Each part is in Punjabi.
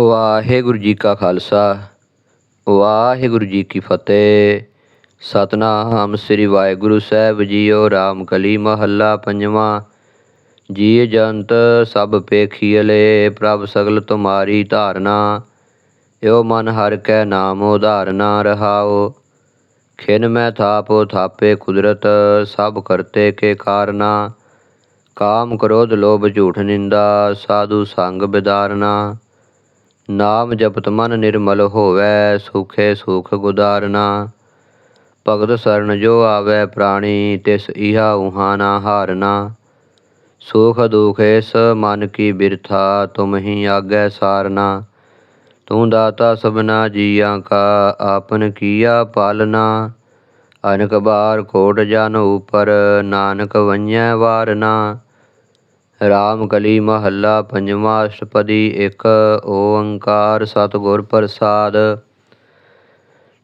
ਵਾਹਿਗੁਰੂ ਜੀ ਕਾ ਖਾਲਸਾ, ਵਾਹਿਗੁਰੂ ਜੀ ਕੀ ਫਤਿਹ। ਸਤਨਾਮ ਸ੍ਰੀ ਵਾਹਿਗੁਰੂ ਸਾਹਿਬ ਜੀਓ ਰਾਮ ਕਲੀ ਮਹੱਲਾ ਪੰਜਵਾਂ। ਜੀ ਜੰਤ ਸਭ ਪੇਖੀਲੇ ਪ੍ਰਭ ਸਗਲ ਤੁਮਾਰੀ ਧਾਰਨਾ। ਏਓ ਮਨ ਹਰ ਕੈ ਨਾਮ ਉਧਾਰਨਾ ਰਹਾਓ ਖਿਨ ਮੈਂ ਥਾਪੋ, ਥਾਪੇ ਕੁਦਰਤ, ਸਭ ਕਰਤੇ ਕੇ ਕਾਰਨਾ। ਕਾਮ ਕ੍ਰੋਧ ਲੋਭ ਝੂਠ ਨਿੰਦਾ, ਸਾਧੂ ਸੰਗ ਬਿਦਾਰਨਾ। ਨਾਮ ਜਪਤ ਮਨ ਨਿਰਮਲ ਹੋਵੈ, ਸੁਖੇ ਸੁਖ ਗੁਦਾਰਨਾ ਭਗਤ ਸਰਨ ਜੋ ਆਵੈ ਪ੍ਰਾਣੀ, ਤਿਸ ਇਹਾ ਉਹਾ ਨਾ ਹਾਰਨਾ। ਸੁਖ ਦੁਖ ਇਸ ਮਨ ਕੀ ਬਿਰਥਾ, ਤੁਮ ਹੀ ਆਗੈ ਸਾਰਨਾ। ਤੂੰ ਦਾਤਾ ਸਭਨਾ ਜੀਆਂ ਕਾ, ਆਪਨ ਕੀਆ ਪਾਲਨਾ। ਅਨਕ ਬਾਰ ਕੋਟ ਜਨ ਉਪਰ, ਨਾਨਕ ਵੰਜੈ ਵਾਰਨਾ। ਰਾਮ ਕਲੀ ਮਹੱਲਾ ਪੰਜਵਾਂ ਅਸ਼ਟਪਦੀ ਇੱਕ, ਓੰਕਾਰ ਸਤਿਗੁਰ ਪ੍ਰਸਾਦ।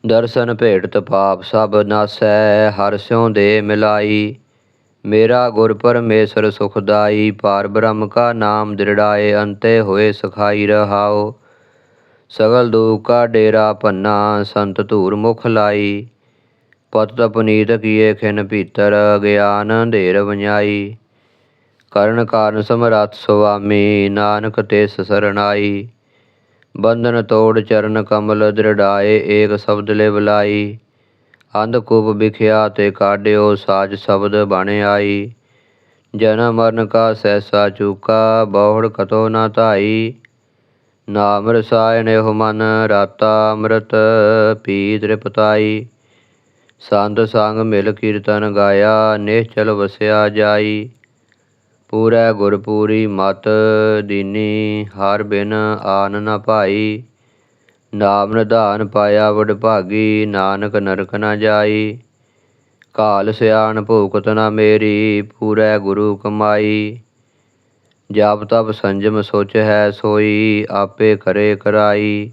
ਦਰਸ਼ਨ ਭੇਟਤ ਪਾਪ ਸਭ ਨਾਸੈ, ਹਰਿ ਸਿਉ ਦੇ ਮਿਲਾਈ। ਮੇਰਾ ਗੁਰ ਪਰਮੇਸ਼ਰ ਸੁਖਦਾਈ ਪਾਰ ਬ੍ਰਹਮ ਕਾ ਨਾਮ ਦ੍ਰਿੜਾਏ, ਅੰਤੇ ਹੋਏ ਸਖਾਈ ਰਹਾਓ। ਸਗਲ ਦੁਖ ਕਾ ਡੇਰਾ ਪੰਨਾ ਸੰਤ ਧੂਰ ਮੁਖ ਲਾਈ। ਪਤ ਤਪਨੀਤ ਕੀਏ ਖਿਨ ਭੀਤਰ, ਗਿਆਨ ਅੰਧੇਰ ਵੰਜਾਈ ਕਰਨ ਕਾਰਨ ਸਮਰੱਥ ਸੁਆਮੀ ਨਾਨਕ ਤੇ ਸਰਣਾਈ ਬੰਧਨ ਤੋੜ ਚਰਨ ਕਮਲ ਦ੍ਰਿੜਾਏ ਏਕ ਸ਼ਬਦ ਲੈ ਬੁਲਾਈ। ਅੰਧ ਕੂਪ ਵਿਖਿਆ ਤੇ ਕਾਢਿਓ ਸਾਜ ਸ਼ਬਦ ਬਣ ਆਈ। ਜਨਮ ਮਰਨ ਕਾ ਸੈਸਾ ਚੂਕਾ, ਬਹੁੜ ਕਤੋ ਨਾ ਧਾਈ। ਨਾਮ ਰਸਾਇਣ ਇਹੋ ਮਨ, ਰਾਤਾ ਅੰਮ੍ਰਿਤ ਪੀ ਤ੍ਰਿਪਤਾਈ ਸੰਤ ਸੰਗ ਮਿਲ ਕੀਰਤਨ ਗਾਇਆ, ਨਿਸ਼ਚਲ ਵਸਿਆ ਜਾਈ। ਪੂਰੈ ਗੁਰ ਪੂਰੀ ਮਤ ਦੀਨੀ, ਹਰ ਬਿਨ ਆਨ ਨ ਭਾਈ। ਨਾਮ ਨਿਧਾਨ ਪਾਇਆ ਵਡ ਭਾਗੀ, ਨਾਨਕ ਨਰਕ ਨ ਜਾਈ। ਕਾਲ ਸਿਆਣ ਭੂਖਤ ਨ ਮੇਰੀ, ਪੂਰੈ ਗੁਰੂ ਕਮਾਈ। ਜਪ ਤਪ ਸੰਜਮ ਸੋਚ ਹੈ ਸੋਈ, ਆਪੇ ਕਰੇ ਕਰਾਈ।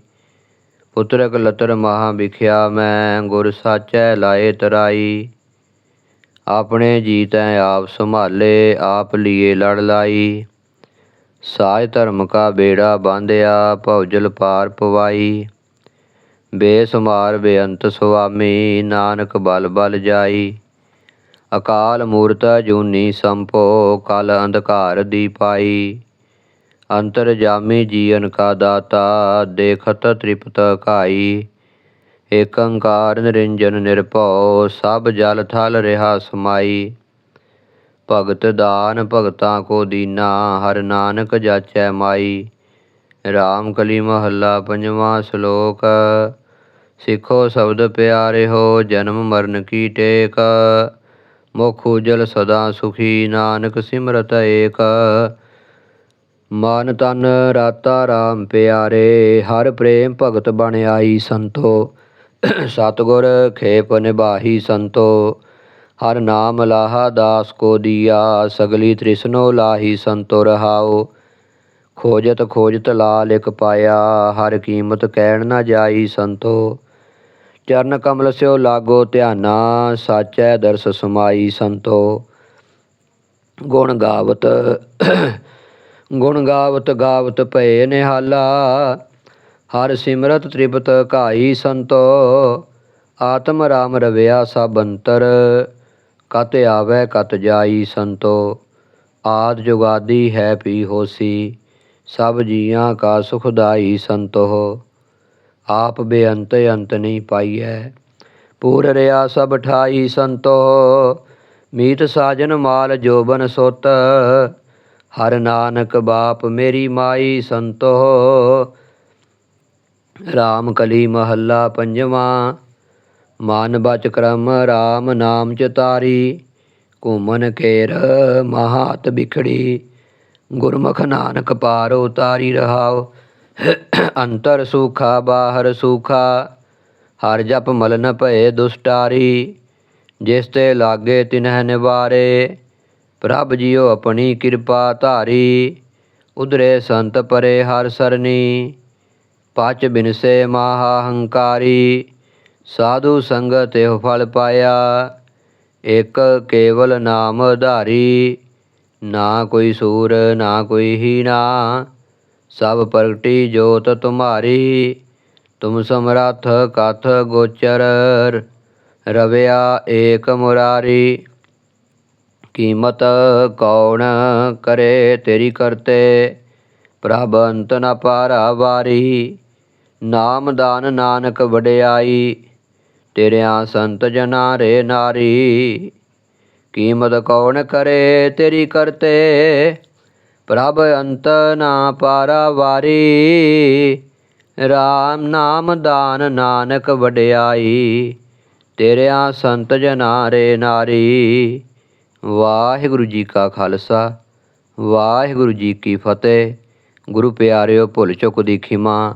ਪੁੱਤਰਕ ਲਤਰ ਮਹਾ ਵਿਖਿਆ ਮੈਂ, ਗੁਰ ਸਾਚੈ ਲਾਏ ਤਰਾਈ। ਆਪਣੇ ਜੀ ਤੈ ਆਪ ਸੰਭਾਲੇ, ਆਪ ਲੀਏ ਲੜ ਲਾਈ। ਸਾਜ ਧਰਮ ਕਾ ਬੇੜਾ ਬਾਂਧਿਆ, ਭਉਜਲ ਪਾਰ ਪਵਾਈ। ਬੇਸੁਮਾਰ ਬੇਅੰਤ ਸੁਆਮੀ, ਨਾਨਕ ਬਲ ਬਲ ਜਾਈ। ਅਕਾਲ ਮੂਰਤ ਜੂਨੀ ਸੰਪੋ, ਕਲ ਅੰਧਕਾਰ ਦੀ ਪਾਈ। ਅੰਤਰ ਜਾਮੀ ਜੀਵਨ ਕਾ ਦਾਤਾ, ਦੇਖਤ ਤ੍ਰਿਪਤ ਕਾਈ ਏਕੰਕਾਰ ਨਿਰੰਜਨ ਨਿਰਭਉ, ਸਭ ਜਲ ਥਲ ਰਿਹਾ ਸਮਾਈ। ਭਗਤ ਦਾਨ ਭਗਤਾਂ ਕੋ ਦੀਨਾ, ਹਰ ਨਾਨਕ ਜਾਚੈ ਮਾਈ। ਰਾਮ ਕਲੀ ਮਹੱਲਾ ਪੰਜਵਾਂ ਸ਼ਲੋਕ, ਸਿੱਖੋ ਸ਼ਬਦ ਪਿਆਰੇ ਹੋ, ਜਨਮ ਮਰਨ ਕੀ ਟੇਕ। ਮੁਖ ਉਜਲ ਸਦਾ ਸੁਖੀ, ਨਾਨਕ ਸਿਮਰਤ ਏਕ। ਮਨ ਤਨ ਰਾਤਾ ਰਾਮ ਪਿਆਰੇ, ਹਰ ਪ੍ਰੇਮ ਭਗਤ ਬਣ ਆਈ ਸੰਤੋ। ਸਤਗੁਰ ਖੇਪ ਨਿਭਾਹੀ ਸੰਤੋ, ਹਰ ਨਾਮ ਲਾਹਾ ਦਾਸ ਕੋ ਦੀਆ, ਸਗਲੀ ਤ੍ਰਿਸ਼ਨੋ ਲਾਹੀ ਸੰਤੋ ਰਹਾਓ। ਖੋਜਤ ਖੋਜਤ ਲਾਲ ਇਕ ਪਾਇਆ, ਹਰ ਕੀਮਤ ਕਹਿਣ ਨਾ ਜਾਈ ਸੰਤੋ। ਚਰਨ ਕਮਲ ਸਿਓ ਲਾਗੋ ਧਿਆਨਾ, ਸਾਚੈ ਦਰਸ ਸਮਾਈ ਸੰਤੋ। ਗੁਣ ਗਾਵਤ ਗੁਣ ਗਾਵਤ ਗਾਵਤ ਭਏ ਨਿਹਾਲਾ ਹਰ ਸਿਮਰਤ ਤ੍ਰਿਪਤ ਘਾਈ ਸੰਤੋ, ਆਤਮ ਰਾਮ ਰਵਿਆ ਸਭ ਅੰਤਰ। ਕਤ ਆਵੈ ਕਤ ਜਾਈ ਸੰਤੋ, ਆਦ ਜੁਗਾਦੀ ਹੈ ਪੀ ਹੋਸੀ, ਸਭ ਜੀਆਂ ਕਾ ਸੁਖਦਾਈ ਸੰਤੋ। ਆਪ ਬੇਅੰਤ ਅੰਤ ਨਹੀਂ ਪਾਈਐ, ਪੂਰ ਰਿਆ ਸਭ ਠਾਈ ਸੰਤੋ। ਮੀਤ ਸਾਜਨ ਮਾਲ ਜੋਬਨ ਸੁਤ, ਹਰ ਨਾਨਕ ਬਾਪ ਮੇਰੀ ਮਾਈ ਸੰਤੋ। ਰਾਮ ਕਲੀ ਮਹੱਲਾ ਪੰਜਵਾਂ, ਮਨ ਬਚ ਕਰਮ ਰਾਮ ਨਾਮ ਚਤਾਰੀ ਘੂਮਨ ਕੇਰ ਮਹਾਤ ਬਿਖੜੀ, ਗੁਰਮੁਖ ਨਾਨਕ ਪਾਰ ਉਤਾਰੀ ਰਹਾਓ ਅੰਤਰ ਸੁਖਾ ਬਾਹਰ ਸੂਖਾ, ਹਰ ਜਪ ਮਲਨ ਨ ਭਏ ਦੁਸਟਾਰੀ, ਜਿਸ ਤੇ ਲਾਗੇ ਤਿਨਹਿ ਨਿਵਾਰੇ, ਪ੍ਰਭ ਜੀਓ ਆਪਣੀ ਕਿਰਪਾ ਧਾਰੀ, ਉਧਰੇ ਸੰਤ ਪਰੇ ਹਰ ਸਰਨੀ। ਪਚ ਬਿਨਸੇ ਮਾਹਾ ਹੰਕਾਰੀ, ਸਾਧੂ ਸੰਗਤ ਇਹੋ ਫਲ ਪਾਇਆ। ਇਕ ਕੇਵਲ ਨਾਮ ਧਾਰੀ, ਨਾ ਕੋਈ ਸੂਰ, ਨਾ ਕੋਈ ਹੀਣਾ। ਸਭ ਪ੍ਰਗਟੀ ਜੋਤ ਤੁਮਾਰੀ, ਤੁਮ ਸਮਰੱਥ ਕਥ ਗੋਚਰ, ਰਵਿਆ ਏਕ ਮੁਰਾਰੀ। ਕੀਮਤ ਕੌਣ ਕਰੇ ਤੇਰੀ ਕਰਤੇ, ਪ੍ਰਭ ਅੰਤ ਨ ਪਾਰਾ ਵਾਰੀ। ਨਾਮ ਦਾਨ ਨਾਨਕ ਵਡਿਆਈ, ਤੇਰਿਆਂ ਸੰਤ ਜਨਾਂ ਰੇ ਨਾਰੀ। ਕੀਮਤ ਕੌਣ ਕਰੇ ਤੇਰੀ ਕਰਤੇ, ਪ੍ਰਭ ਅੰਤ ਨਾ ਪਾਰਾ ਵਾਰੀ। RAM ਨਾਮ ਦਾਨ ਨਾਨਕ ਵਡਿਆਈ, ਤੇਰਿਆਂ ਸੰਤ ਜਨਾਂ ਰੇ ਨਾਰੀ। ਵਾਹਿਗੁਰੂ ਜੀ ਕਾ ਖਾਲਸਾ, ਵਾਹਿਗੁਰੂ ਜੀ ਕੀ ਫਤਿਹ। ਗੁਰੂ ਪਿਆਰਿਓ ਭੁੱਲ ਚੁੱਕ ਦੀ ਖਿਮਾ